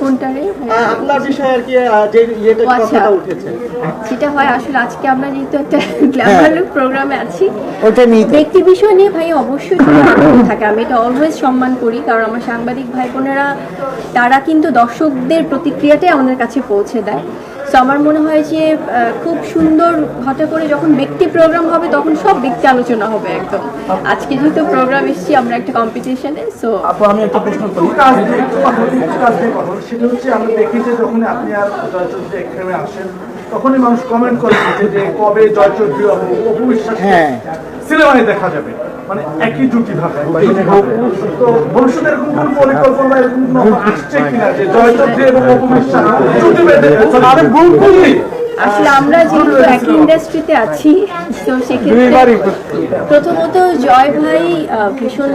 কোনটারে আপনার বিষয়ে আর কি যে ইয়েটা আচ্ছা। কথাটা উঠেছে। যেটা হয় আসলে আজকে আমরা যেহেতু একটা প্রোগ্রামে আছি ওটা নিয়ে ব্যক্তি বিষয় নিয়ে ভাই অবশ্যই থাকে। আমি এটা অলওয়েজ সম্মান করি কারণ আমার সাংবাদিক ভাই বোনেরা তারা কিন্তু দর্শকদের প্রতিক্রিয়াটাই আমাদের কাছে পৌঁছে দেয়। তো আমার মনে হয় যে খুব সুন্দর হঠাৎ করে যখন ব্যক্তি প্রোগ্রাম হবে তখন সব ব্যক্তি আলোচনা হবে একদম আজকে যেহেতু প্রোগ্রাম এসেছি আমরা একটা কম্পিটিশনে সো আপু আমি একটা প্রশ্ন করি। সেটা হচ্ছে আমরা দেখি যে যখন আপনি আর এখানে আসেন তখনই মানুষ কমেন্ট করে যে যে কবে জয় চৌধুরী এবং অপু বিশ্বাস হ্যাঁ। সিনেমায় দেখা যাবে মানে একই জুটি ভাষায় ভাবে। তো ভবিষ্যতে এরকম কোন পরিকল্পনা এরকম আসছে কিনা? যে জয় চৌধুরী এবং অপু জুটি বেঁধে আমি ভুল করি। আসলে আমরা যেহেতু একই ইন্ডাস্ট্রিতে আছি তো সেক্ষেত্রে প্রথমত জয় ভাই আহ, ভীষণ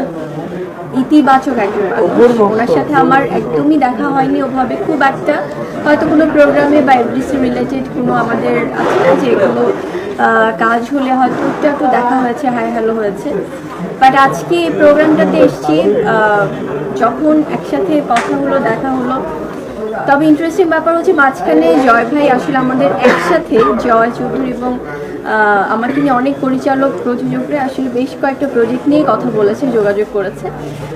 ইতিবাচক একজন ওনার সাথে আমার একদমই দেখা হয়নি ওভাবে খুব একটা। হয়তো কোনো প্রোগ্রামে বা এফডিসি রিলেটেড কোনো আমাদের আছে না যে কোনো কাজ হলে হয়তো একটু একটু দেখা হয়েছে, হাই হ্যালো হয়েছে। বাট আজকে এই প্রোগ্রামটাতে এসছি যখন একসাথে কথা হলো, দেখা হলো। তবে ইন্টারেস্টিং ব্যাপার হচ্ছে মাঝখানে জয় ভাই আসলে আমাদের একসাথে, জয় চৌধুরী এবং আমার নিয়ে অনেক পরিচালক, প্রযোজকরা আসলে বেশ কয়েকটা প্রজেক্ট নিয়ে কথা বলেছে, যোগাযোগ করেছে।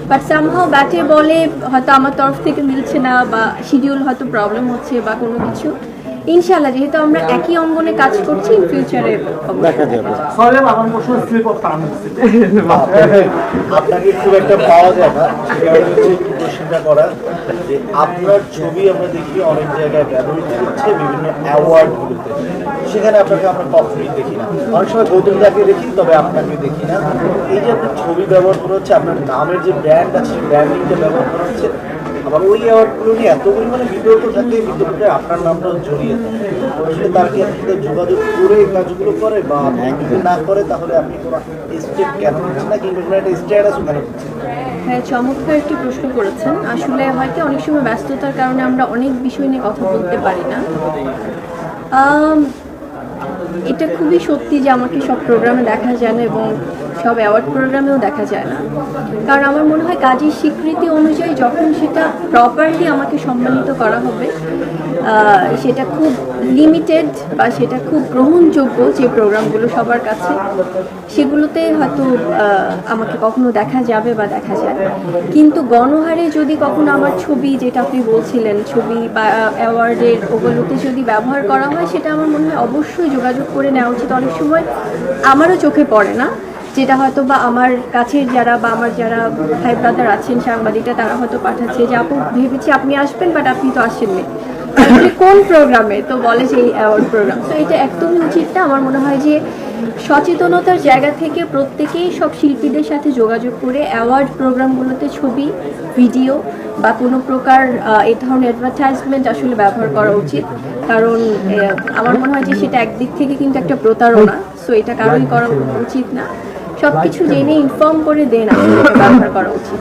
বাট সামহাও ব্যাটে বলে হয়তো আমার তরফ থেকে মিলছে না বা শিডিউল হয়তো প্রবলেম হচ্ছে বা কোনো কিছু। ইনশাল্লাহ যেহেতু আমরা একই অঙ্গনে কাজ করছি ইন ফিউচারে দেখা যাবে। সরি আমার প্রশ্ন স্লিপ অফ টান আপনাকে খুব একটা পাওয়া যায় না সেটা হচ্ছে একটু করা যে আপনার ছবি আমরা দেখি অনেক জায়গায় ব্যবহৃত হচ্ছে বিভিন্ন অ্যাওয়ার্ডগুলোতে সেখানে আপনাকে আমরা কখনোই দেখি না। অনেক সময় গৌতম দাকে দেখি তবে আপনাকে দেখি না। এই যে আপনার ছবি ব্যবহার করা হচ্ছে আপনার নামের যে ব্র্যান্ড আছে ব্র্যান্ডিংটা ব্যবহার করা হচ্ছে আবার ওই অ্যাওয়ার্ডগুলো নিয়ে এত পরিমাণে বিতর্ক থাকে বিতর্কটা আপনার জড়িয়ে থাকে। তার কি আপনার সাথে যোগাযোগ করে কাজগুলো করে বা যদি না করে, তাহলে আপনি কোনো স্টেপ কেন না কোনো একটা স্ট্যাটাস কেন হ্যাঁ চমৎকার একটি প্রশ্ন করেছেন। আসলে হয়তো অনেক সময় ব্যস্ততার কারণে আমরা অনেক বিষয় নিয়ে কথা বলতে পারি না। এটা খুবই সত্যি যে আমাকে সব প্রোগ্রামে দেখা যায় না এবং সব অ্যাওয়ার্ড প্রোগ্রামেও দেখা যায় না। কারণ আমার মনে হয় কাজের স্বীকৃতি অনুযায়ী যখন সেটা প্রপারলি আমাকে সম্মানিত করা হবে সেটা খুব লিমিটেড বা সেটা খুব গ্রহণযোগ্য যে প্রোগ্রামগুলো সবার কাছে, সেগুলোতে হয়তো আমাকে কখনো দেখা যাবে বা দেখা যায়। কিন্তু গণহারে যদি কখনো আমার ছবি যেটা আপনি বলছিলেন, ছবি বা অ্যাওয়ার্ডের ওগুলোতে যদি ব্যবহার করা হয়, সেটা আমার মনে হয় অবশ্যই যোগাযোগ করে নেওয়া উচিত। অনেক সময় আমারও চোখে পড়ে না। যেটা হয়তো বা আমার কাছের যারা বা আমার যারা ভাই ব্রাদার আছেন, সাংবাদিকরা, তারা হয়তো পাঠাচ্ছে যে, আপু, ভেবেছি আপনি আসবেন বাট আপনি তো আসেননি। কোন প্রোগ্রামে তো বলে যে, এই অ্যাওয়ার্ড প্রোগ্রাম তো এটা একদমই উচিত না। আমার মনে হয় যে, সচেতনতার জায়গা থেকে প্রত্যেকেই সব শিল্পীদের সাথে যোগাযোগ করে অ্যাওয়ার্ড প্রোগ্রামগুলোতে ছবি ভিডিও বা কোনো প্রকার এই ধরনের অ্যাডভার্টাইজমেন্ট আসলে ব্যবহার করা উচিত। কারণ আমার মনে হয় যে, সেটা একদিক থেকে কিন্তু একটা প্রতারণা। সো এটা কারোই করা উচিত না। সব কিছু জেনে ইনফর্ম করে দেন ব্যবহার করা উচিত।